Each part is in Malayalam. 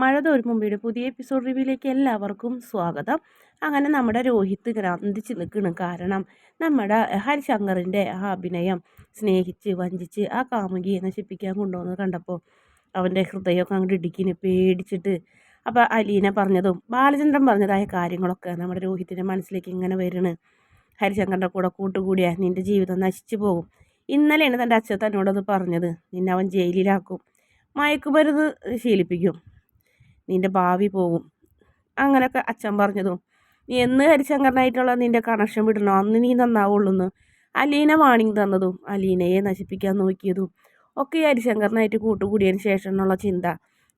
മഴ തോരും മുമ്പയുടെ പുതിയ എപ്പിസോഡ് റിവ്യൂയിലേക്ക് എല്ലാവർക്കും സ്വാഗതം. അങ്ങനെ നമ്മുടെ രോഹിത് ഗ്രാന്തിച്ച് നിൽക്കണം. കാരണം നമ്മുടെ ഹരിശങ്കറിന്റെ ആ അഭിനയം സ്നേഹിച്ച് വഞ്ചിച്ച് ആ കാമുകിയെ നശിപ്പിക്കാൻ കൊണ്ടുവന്നത് കണ്ടപ്പോൾ അവന്റെ ഹൃദയമൊക്കെ അങ്ങോട്ട് ഇടുക്കിനെ പേടിച്ചിട്ട് അപ്പോൾ അലീന പറഞ്ഞതും ബാലചന്ദ്രൻ പറഞ്ഞതായ കാര്യങ്ങളൊക്കെ നമ്മുടെ രോഹിത്തിന്റെ മനസ്സിലേക്ക് ഇങ്ങനെ വരണ്. ഹരിശങ്കറിന്റെ കൂടെ കൂട്ടുകൂടിയാൽ നിന്റെ ജീവിതം നശിച്ചു പോകും. ഇന്നലെയാണ് തന്റെ അച്ഛൻ തന്നോടത് പറഞ്ഞത്. നിന്നെ അവൻ ജയിലിലാക്കും. മയക്കുമരുന്ന് ശീലിപ്പിക്കും. നിന്റെ ഭാവി പോകും അങ്ങനെയൊക്കെ അച്ഛൻ പറഞ്ഞതും. നീ എന്ന് ഹരിശങ്കരനായിട്ടുള്ള നിന്റെ കണക്ഷൻ വിടണോ? അന്ന് നീ നന്നാവുള്ളൂ അലീന വാണിംഗ് തന്നതും അലീനയെ നശിപ്പിക്കാൻ നോക്കിയതും ഒക്കെ ഈ ഹരിശങ്കറിനായിട്ട് കൂട്ടുകൂടിയതിന് ശേഷമുള്ള ചിന്ത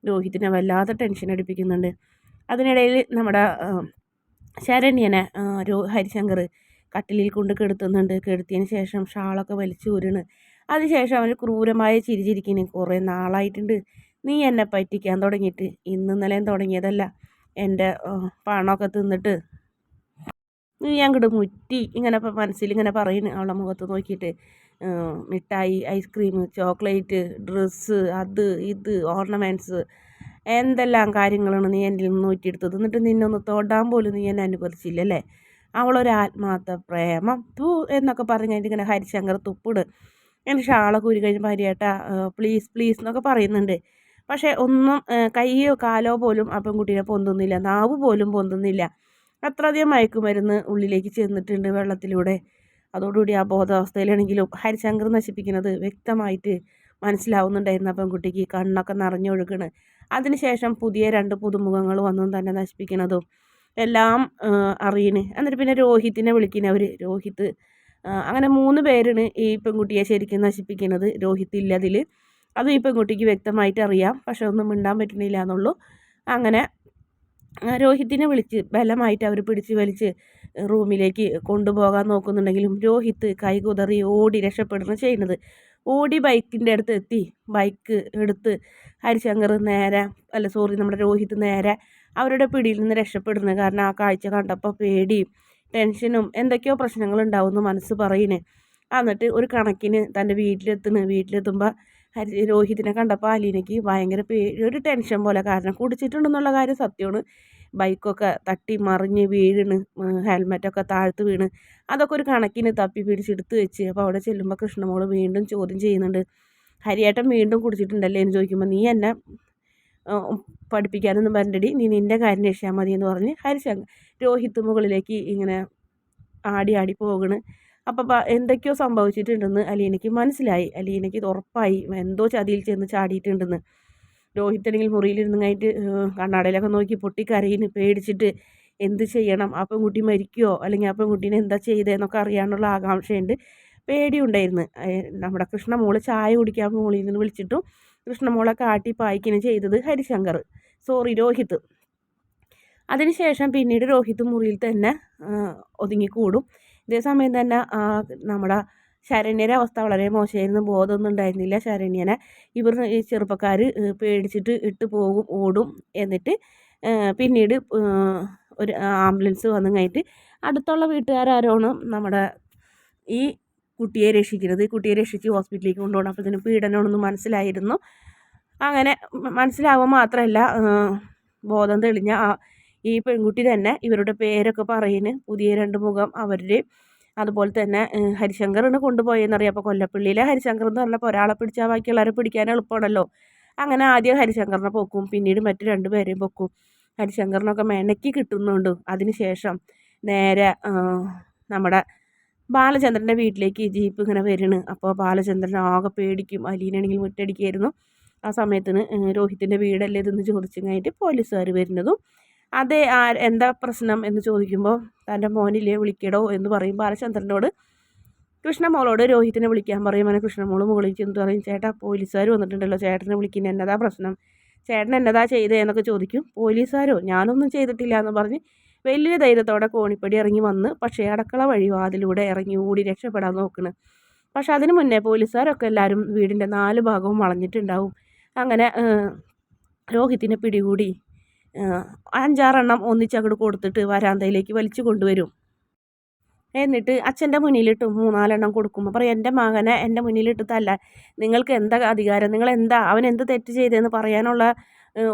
രോഹിത്തിനെ വല്ലാതെ ടെൻഷൻ അടിപ്പിക്കുന്നുണ്ട്. അതിനിടയിൽ നമ്മുടെ ശരണ്യനെ രോ ഹരിശങ്കർ കട്ടിലിൽ കൊണ്ട് കെടുത്തുന്നുണ്ട്. കെടുത്തിയതിന് ശേഷം ഷാളൊക്കെ വലിച്ചു ഊരണ് അതിനുശേഷം അവന് ക്രൂരമായ ചിരിച്ചിരിക്കുന്നു. കുറേ നാളായിട്ടുണ്ട്. നീ എന്നെ പറ്റിക്കാൻ തുടങ്ങിയിട്ട് ഇന്ന് ഇന്നലെയും തുടങ്ങിയതല്ല. എന്റെ പണമൊക്കെ തിന്നിട്ട് നീ അങ്ങോട്ട് മുറ്റി ഇങ്ങനെ മനസ്സിൽ ഇങ്ങനെ പറയുന്നു അവളുടെ മുഖത്ത് നോക്കിയിട്ട് മിഠായി ഐസ്ക്രീം ചോക്ലേറ്റ് ഡ്രസ്സ് അത് ഇത് ഓർണമെന്റ്സ് എന്തെല്ലാം കാര്യങ്ങളാണ് നീ എന്റെ നിന്ന് നൂറ്റിയെടുത്തത് എന്നിട്ട് നിന്നൊന്ന് തൊടാൻ പോലും നീ എന്നെ അനുവദിച്ചില്ലല്ലേ? അവളൊരു ആത്മാർത്ഥ പ്രേമം. തൂ എന്നൊക്കെ പറഞ്ഞ് കഴിഞ്ഞിട്ട് ഇങ്ങനെ ഹരിശങ്കർ തുപ്പിട്. എന്റെ ഷാളൊക്കെ ഉരി കഴിഞ്ഞ് ഭാര്യേട്ടാ പ്ലീസ് പ്ലീസ് എന്നൊക്കെ പറയുന്നുണ്ട്. പക്ഷേ ഒന്നും കൈയോ കാലോ പോലും ആ പെൺകുട്ടീനെ പൊന്തുന്നില്ല. നാവ് പോലും പൊന്തുന്നില്ല. അത്രയധികം മയക്കുമരുന്ന് ഉള്ളിലേക്ക് ചെന്നിട്ടുണ്ട് വെള്ളത്തിലൂടെ. അതോടുകൂടി ആ ബോധാവസ്ഥയിലാണെങ്കിലും ഹരിശങ്കർ നശിപ്പിക്കുന്നത് വ്യക്തമായിട്ട് മനസ്സിലാവുന്നുണ്ടായിരുന്നു ആ പെൺകുട്ടിക്ക്. കണ്ണൊക്കെ നിറഞ്ഞൊഴുകണ്. അതിനുശേഷം പുതിയ രണ്ട് പുതുമുഖങ്ങൾ വന്നും തന്നെ നശിപ്പിക്കുന്നതും എല്ലാം അറിയണ്. എന്നിട്ട് പിന്നെ രോഹിത്തിനെ വിളിക്കുന്നവർ രോഹിത്ത് അങ്ങനെ മൂന്ന് പേരാണ് ഈ പെൺകുട്ടിയെ ശരിക്കും നശിപ്പിക്കുന്നത് രോഹിത്ത് ഇല്ല അതിൽ അതും ഈ പെൺകുട്ടിക്ക് വ്യക്തമായിട്ട് അറിയാം. പക്ഷെ ഒന്നും മിണ്ടാൻ പറ്റുന്നില്ല എന്നുള്ളൂ. അങ്ങനെ രോഹിത്തിനെ വിളിച്ച് ബലമായിട്ട് അവർ പിടിച്ച് വലിച്ച് റൂമിലേക്ക് കൊണ്ടുപോകാൻ നോക്കുന്നുണ്ടെങ്കിലും രോഹിത്ത് കൈകുതറി ഓടി രക്ഷപ്പെടുന്നു ചെയ്യുന്നത്. ഓടി ബൈക്കിന്റെ അടുത്ത് എത്തി. ബൈക്ക് എടുത്ത് ഹരിശങ്കർ നേരെ അല്ല സോറി നമ്മുടെ രോഹിത്ത് നേരെ അവരുടെ പിടിയിൽ നിന്ന് രക്ഷപ്പെടുന്നത്. കാരണം ആ കാഴ്ച കണ്ടപ്പോൾ പേടിയും ടെൻഷനും എന്തൊക്കെയോ പ്രശ്നങ്ങളുണ്ടാവുമെന്ന് മനസ്സ് പറയുന്നത് എന്നിട്ട് ഒരു കണക്കിന് തന്റെ വീട്ടിലെത്തുന്നു. വീട്ടിലെത്തുമ്പോൾ ഹരി രോഹിതിനെ കണ്ടപ്പോൾ അലീനയ്ക്ക് ഭയങ്കര പേടി ഒരു ടെൻഷൻ പോലെ. കാരണം കുടിച്ചിട്ടുണ്ടെന്നുള്ള കാര്യം സത്യമാണ്. ബൈക്കൊക്കെ തട്ടി മറിഞ്ഞ് വീണ് ഹെൽമെറ്റൊക്കെ താഴ്ത്ത് വീണ്. അതൊക്കെ ഒരു കണക്കിന് തപ്പി പിടിച്ചെടുത്ത് വെച്ച്. അപ്പോൾ അവിടെ ചെല്ലുമ്പോൾ കൃഷ്ണമോൾ വീണ്ടും ചോദ്യം ചെയ്യുന്നുണ്ട്. ഹരിയേട്ടൻ വീണ്ടും കുടിച്ചിട്ടുണ്ടല്ലേ എന്ന് ചോദിക്കുമ്പോൾ നീ എന്നെ പഠിപ്പിക്കാനൊന്നും പറഞ്ഞടി നീ നിന്റെ കാര്യം രക്ഷിയാൽ മതി എന്ന് പറഞ്ഞ് ഹരിശങ്കർ രോഹിത് മുകളിലേക്ക് ഇങ്ങനെ ആടി ആടി പോകണ്. അപ്പം എന്തൊക്കെയോ സംഭവിച്ചിട്ടുണ്ടെന്ന് അലീനയ്ക്ക് മനസ്സിലായി. അലീനയ്ക്ക് ഉറപ്പായി. എന്തോ ചതിയിൽ ചെന്ന് ചാടിയിട്ടുണ്ടെന്ന്. രോഹിത്താണെങ്കിൽ കഴിഞ്ഞിട്ട് കണ്ണാടയിലൊക്കെ നോക്കി പൊട്ടിക്കരയിന് പേടിച്ചിട്ട് എന്ത് ചെയ്യണം? ആ പെൺകുട്ടി മരിക്കുമോ അല്ലെങ്കിൽ ആ പെൺകുട്ടീനെ എന്താ ചെയ്തതെന്നൊക്കെ അറിയാനുള്ള ആകാംക്ഷയുണ്ട്. പേടിയുണ്ടായിരുന്നു. നമ്മുടെ കൃഷ്ണ മോൾ ചായ കുടിക്കാൻ മോളിൽ നിന്ന് വിളിച്ചിട്ടും കൃഷ്ണമോളെ കാട്ടി പായ്ക്കിന് ചെയ്തത് ഹരിശങ്കർ. സോറി രോഹിത്. അതിനുശേഷം പിന്നീട് രോഹിത് മുറിയിൽ തന്നെ ഒതുങ്ങിക്കൂടും. ഇതേ സമയം തന്നെ നമ്മുടെ ശരണ്യയുടെ അവസ്ഥ വളരെ മോശമായിരുന്നു. ബോധമൊന്നും ഉണ്ടായിരുന്നില്ല ശരണ്യനെ. ഇവർ ഈ ചെറുപ്പക്കാർ പേടിച്ചിട്ട് ഇട്ട് പോകും ഓടും എന്നിട്ട് പിന്നീട് ഒരു ആംബുലൻസ് വന്നു കഴിഞ്ഞിട്ട് അടുത്തുള്ള വീട്ടുകാരാരോണ് നമ്മുടെ ഈ കുട്ടിയെ രക്ഷിക്കുന്നത്? ഈ കുട്ടിയെ രക്ഷിച്ച് ഹോസ്പിറ്റലിലേക്ക് കൊണ്ടുപോകണം. അപ്പോഴത്തേനും പീഡനമാണെന്ന് മനസ്സിലായിരുന്നു. അങ്ങനെ മനസ്സിലാവുക മാത്രമല്ല ബോധം തെളിഞ്ഞ ഈ പെൺകുട്ടി തന്നെ ഇവരുടെ പേരൊക്കെ പറയുന്നു പുതിയ രണ്ട് മുഖം അവരുടെ. അതുപോലെ തന്നെ ഹരിശങ്കറാണ് കൊണ്ടുപോയെന്നറിയാം അപ്പോൾ കൊല്ലപ്പള്ളിയിലെ ഹരിശങ്കർ എന്ന് പറഞ്ഞപ്പോൾ ഒരാളെ പിടിച്ചാൽ ബാക്കിയുള്ളവരെ പിടിക്കാൻ എളുപ്പമാണല്ലോ. അങ്ങനെ ആദ്യം ഹരിശങ്കറിനെ പൊക്കും പിന്നീട് മറ്റു രണ്ട് പേരെയും പൊക്കും. ഹരിശങ്കറിനൊക്കെ മെനക്കി കിട്ടുന്നുണ്ട്. അതിനുശേഷം നേരെ നമ്മുടെ ബാലചന്ദ്രന്റെ വീട്ടിലേക്ക് ജീപ്പ് ഇങ്ങനെ വരുന്നു അപ്പോൾ ബാലചന്ദ്രൻ ആകെ പേടിക്കും. അലീനാണെങ്കിൽ മുറ്റടിക്കായിരുന്നു. ആ സമയത്തിന് രോഹിത്തിന്റെ വീടല്ലേ ഇതെന്ന് ചോദിച്ചു കഴിഞ്ഞിട്ട് പോലീസുകാർ വരുന്നതും അതെ ആ എന്താ പ്രശ്നം എന്ന് ചോദിക്കുമ്പോൾ തന്റെ മോനില്ലേ വിളിക്കടോ എന്ന് പറയും ബാലചന്ദ്രനോട്. കൃഷ്ണമോളോട് രോഹിത്തിനെ വിളിക്കാൻ പറയും. അങ്ങനെ കൃഷ്ണമോൾ മുകളിൽ ചെന്ന് പറയും ചേട്ടാ പോലീസുകാർ വന്നിട്ടുണ്ടല്ലോ. ചേട്ടനെ വിളിക്കുന്ന എന്നതാ പ്രശ്നം? ചേട്ടൻ എന്നതാ ചെയ്തേ? എന്നൊക്കെ ചോദിക്കും. പോലീസുകാരോ? ഞാനൊന്നും ചെയ്തിട്ടില്ല എന്ന് പറഞ്ഞ് വലിയ ധൈര്യത്തോടെ കോണിപ്പടി ഇറങ്ങി വന്ന് പക്ഷേ അടക്കള വഴി വാതിലൂടെ ഇറങ്ങി ഓടി രക്ഷപ്പെടാൻ നോക്കണ്. പക്ഷെ അതിന് മുന്നേ പോലീസുകാരൊക്കെ എല്ലാവരും വീടിന്റെ നാല് ഭാഗവും വളഞ്ഞിട്ടുണ്ടാവും. അങ്ങനെ രോഹിത്തിനെ പിടികൂടി. അഞ്ചാറെണ്ണം ഒന്നിച്ചങ്ങോട്ട് കൊടുത്തിട്ട് വരാന്തയിലേക്ക് വലിച്ചു കൊണ്ടുവരും. എന്നിട്ട് അച്ഛന്റെ മുന്നിലിട്ട് മൂന്നാലെണ്ണം കൊടുക്കും അപ്പം എന്റെ മകനെ എന്റെ മുന്നിലിട്ട് തല്ല. നിങ്ങൾക്ക് എന്താ അധികാരം? നിങ്ങൾ എന്താ? അവൻ എന്ത് തെറ്റ് ചെയ്തതെന്ന് പറയാനുള്ള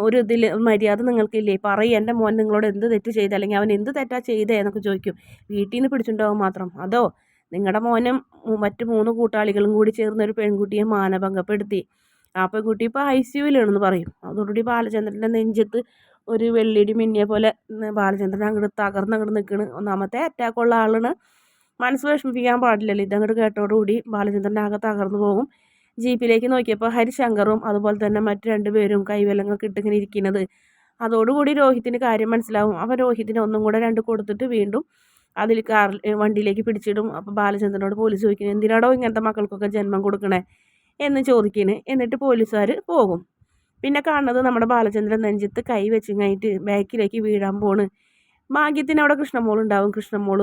ഒരു ഇതിൽ മര്യാദ നിങ്ങൾക്കില്ലേ? പറയും എന്റെ മോൻ നിങ്ങളോട് എന്ത് തെറ്റ് ചെയ്ത് അല്ലെങ്കിൽ അവൻ എന്ത് തെറ്റാ ചെയ്തേ എന്നൊക്കെ ചോദിക്കും. വീട്ടിൽ നിന്ന് പിടിച്ചിട്ടുണ്ടാവും മാത്രം. അതോ നിങ്ങളുടെ മോനും മറ്റ് മൂന്ന് കൂട്ടാളികളും കൂടി ചേർന്ന് ഒരു പെൺകുട്ടിയെ മാനഭംഗപ്പെടുത്തി. ആ പെൺകുട്ടി ഇപ്പോൾ ഐ സി യുവിലാണെന്ന് പറയും. അതോടുകൂടി ബാലചന്ദ്രന്റെ നെഞ്ചത്ത് ഒരു വെള്ളിയിടി മിന്നിയെ പോലെ ബാലചന്ദ്രൻ അങ്ങോട്ട് തകർന്ന് അങ്ങോട്ട് നിൽക്കണ് ഒന്നാമത്തെ അറ്റാക്കുള്ള ആളാണ്. മനസ്സ് വിഷമിപ്പിക്കാൻ പാടില്ലല്ലോ. ഇതങ്ങോട്ട് കേട്ടോടുകൂടി ബാലചന്ദ്രൻ ആകെ തകർന്നു പോകും. ജീപ്പിലേക്ക് നോക്കിയപ്പോൾ ഹരിശങ്കറും അതുപോലെ തന്നെ മറ്റു രണ്ടുപേരും കൈവലങ്ങൊക്കെ ഇട്ടിങ്ങനെ ഇരിക്കുന്നത് അതോടുകൂടി രോഹിത്തിന് കാര്യം മനസ്സിലാവും. അപ്പോൾ രോഹിത്തിന് ഒന്നും കൂടെ രണ്ട് കൊടുത്തിട്ട് വീണ്ടും അതിൽ കാറിൽ വണ്ടിയിലേക്ക് പിടിച്ചിടും. അപ്പോൾ ബാലചന്ദ്രനോട് പോലീസ് ചോദിക്കുന്നത് എന്തിനാടോ ഇങ്ങനത്തെ മക്കൾക്കൊക്കെ ജന്മം കൊടുക്കണേ? എന്ന് ചോദിക്കുന്നു എന്നിട്ട് പോലീസുകാർ പോകും. പിന്നെ കാണുന്നത് നമ്മുടെ ബാലചന്ദ്രൻ നെഞ്ചത്ത് കൈ വെച്ചിങ്ങായിട്ട് ബാക്കിലേക്ക് വീഴാൻ പോണ്. ഭാഗ്യത്തിന് അവിടെ കൃഷ്ണമോൾ ഉണ്ടാവും. കൃഷ്ണമോൾ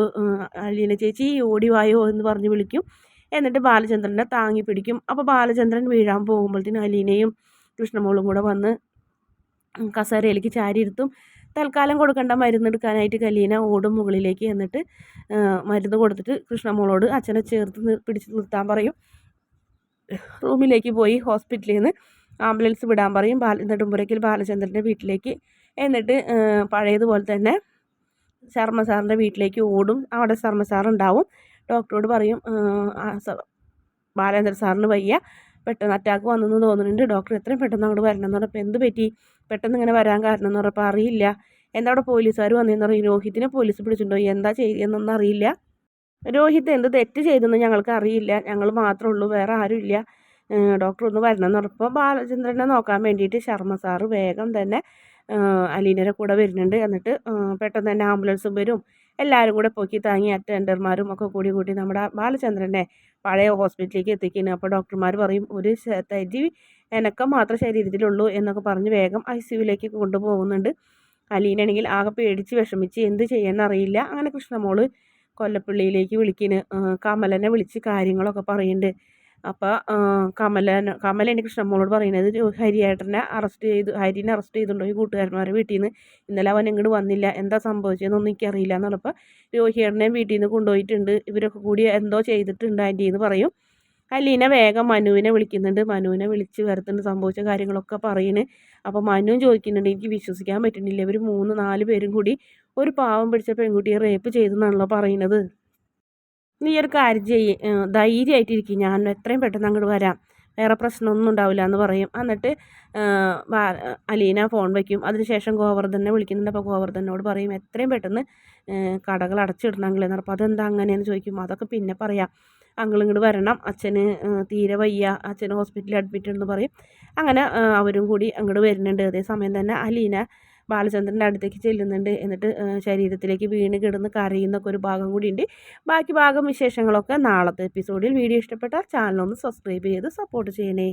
അലീന ചേച്ചി ഓടി വായോ എന്ന് പറഞ്ഞ് വിളിക്കും. എന്നിട്ട് ബാലചന്ദ്രനെ താങ്ങി പിടിക്കും. അപ്പോൾ ബാലചന്ദ്രൻ വീഴാൻ പോകുമ്പോഴത്തേനും അലീനയും കൃഷ്ണമോളും കൂടെ വന്ന് കസേരയിലേക്ക് ചാരിയിരുത്തും തൽക്കാലം കൊടുക്കേണ്ട മരുന്ന് എടുക്കാനായിട്ട് കലീന ഓടും മുകളിലേക്ക് എന്നിട്ട് മരുന്ന് കൊടുത്തിട്ട് കൃഷ്ണമോളോട് അച്ഛനെ ചേർത്ത് പിടിച്ച് നിർത്താൻ പറയും. റൂമിലേക്ക് പോയി ഹോസ്പിറ്റലിൽ നിന്ന് ആംബുലൻസ് വിടാൻ പറയും. ബാല നെടുമ്പുരയ്ക്കൽ ബാലചന്ദ്രന്റെ വീട്ടിലേക്ക്. എന്നിട്ട് പഴയതുപോലെ തന്നെ ശർമ്മ സാറിന്റെ വീട്ടിലേക്ക് ഓടും. അവിടെ ശർമ്മ സാറുണ്ടാവും ഡോക്ടറോട് പറയും ബാലേന്ദ്ര സാറിന് വയ്യ. പെട്ടെന്ന് അറ്റാക്ക് വന്നെന്ന് തോന്നുന്നുണ്ട്. ഡോക്ടർ എത്രയും പെട്ടെന്ന് അങ്ങോട്ട് വരണം എന്ന് പറഞ്ഞപ്പോൾ എന്ത് പറ്റി? പെട്ടെന്ന് ഇങ്ങനെ വരാൻ കാരണം എന്ന് പറഞ്ഞപ്പോൾ അറിയില്ല. എന്താ അവിടെ പോലീസുകാർ വന്നതെന്ന് പറയും രോഹിത്തിനെ പോലീസ് പിടിച്ചിട്ടുണ്ടോ? എന്താ ചെയ്യുന്നൊന്നും അറിയില്ല. രോഹിത് എന്ത് തെറ്റ് ചെയ്തെന്ന് ഞങ്ങൾക്ക് അറിയില്ല. ഞങ്ങൾ മാത്രമേ ഉള്ളൂ. വേറെ ആരുമില്ല. ഡോക്ടർ ഒന്ന് വരണം എന്ന് പറഞ്ഞപ്പോൾ ബാലചന്ദ്രനെ നോക്കാൻ വേണ്ടിയിട്ട് ശർമ്മ സാറ് വേഗം തന്നെ അലീനയുടെ കൂടെ വരുന്നുണ്ട്. എന്നിട്ട് പെട്ടെന്ന് തന്നെ ആംബുലൻസും വരും. എല്ലാവരും കൂടെ പൊക്കി താങ്ങി അറ്റൻഡർമാരും ഒക്കെ കൂടി കൂട്ടി നമ്മുടെ ബാലചന്ദ്രനെ പഴയ ഹോസ്പിറ്റലിലേക്ക് എത്തിക്കുന്നു. അപ്പോൾ ഡോക്ടർമാർ പറയും ഒരു തരി എനക്കം മാത്രം ശരീരത്തിലുള്ളൂ എന്നൊക്കെ പറഞ്ഞ് വേഗം ഐ സിയുവിലേക്ക് കൊണ്ടുപോകുന്നുണ്ട്. അലീനാണെങ്കിൽ ആകെ പേടിച്ച് വിഷമിച്ച് എന്ത് ചെയ്യാനറിയില്ല അങ്ങനെ കൃഷ്ണമോൾ കൊല്ലപ്പള്ളിയിലേക്ക് വിളിക്കുന്നു. കമലനെ വിളിച്ച് കാര്യങ്ങളൊക്കെ പറയുന്നുണ്ട്. അപ്പോൾ കമലൻ കമലാണ് കൃഷ്ണമ്മോളോട് പറയുന്നത് ഹരിയേട്ടനെ അറസ്റ്റ് ചെയ്ത് ഹരിനെ അറസ്റ്റ് ചെയ്തിട്ടുണ്ടോ ഈ കൂട്ടുകാരന്മാരെ വീട്ടിൽ നിന്ന് ഇന്നലെ അവൻ ഇങ്ങോട്ട് വന്നില്ല. എന്താ സംഭവിച്ചതെന്നൊന്നും എനിക്കറിയില്ല എന്നുള്ളപ്പോൾ രോഹിയേട്ടനെ വീട്ടിൽ നിന്ന് കൊണ്ടുപോയിട്ടുണ്ട്. ഇവരൊക്കെ കൂടി എന്തോ ചെയ്തിട്ടുണ്ട് ആന്റി എന്ന് പറയും. അലീന വേഗം മനുവിനെ വിളിക്കുന്നുണ്ട്. മനുവിനെ വിളിച്ച് വരുത്തുന്നുണ്ട് സംഭവിച്ച കാര്യങ്ങളൊക്കെ പറയുന്നു അപ്പോൾ മനുവും ചോദിക്കുന്നുണ്ട് എനിക്ക് വിശ്വസിക്കാൻ പറ്റുന്നില്ല. ഇവർ മൂന്ന് നാല് പേരും കൂടി ഒരു പാവം പിടിച്ച പെൺകുട്ടിയെ റേപ്പ് ചെയ്തെന്നാണല്ലോ പറയുന്നത് നീ ഒരു കാര്യം ചെയ്യ്. ധൈര്യമായിട്ടിരിക്കും. ഞാൻ എത്രയും പെട്ടെന്ന് അങ്ങോട്ട് വരാം. വേറെ പ്രശ്നമൊന്നും ഉണ്ടാവില്ല എന്ന് പറയും. എന്നിട്ട് അലീന ഫോൺ വയ്ക്കും അതിനുശേഷം ഗോവർദ്ധനെ വിളിക്കുന്നുണ്ട്. അപ്പോൾ ഗോവർദ്ധനോട് പറയും എത്രയും പെട്ടെന്ന് കടകൾ അടച്ചിടണമെങ്കിൽ എന്ന് അപ്പോൾ അതെന്താ അങ്ങനെയെന്ന് ചോദിക്കും. അതൊക്കെ പിന്നെ പറയാം. അങ്കിൾ വരണം. അച്ഛന് തീരെ വയ്യ. അച്ഛന് ഹോസ്പിറ്റലിൽ അഡ്മിറ്റ് എന്ന് പറയും. അങ്ങനെ അവരും കൂടി അങ്ങോട്ട് വരുന്നുണ്ട്. അതേസമയം തന്നെ അലീന ബാലചന്ദ്രന്റെ അടുത്തേക്ക് ചെല്ലുന്നുണ്ട്. എന്നിട്ട് ശരീരത്തിലേക്ക് വീണ് കിടന്ന് കരയുന്നൊക്കെ ഒരു ഭാഗം ഉണ്ട് ബാക്കി ഭാഗം വിശേഷങ്ങളൊക്കെ നാളത്തെ എപ്പിസോഡിൽ വീഡിയോ ഇഷ്ടപ്പെട്ടാൽ ചാനലൊന്ന് സബ്സ്ക്രൈബ് ചെയ്ത് സപ്പോർട്ട് ചെയ്യണേ.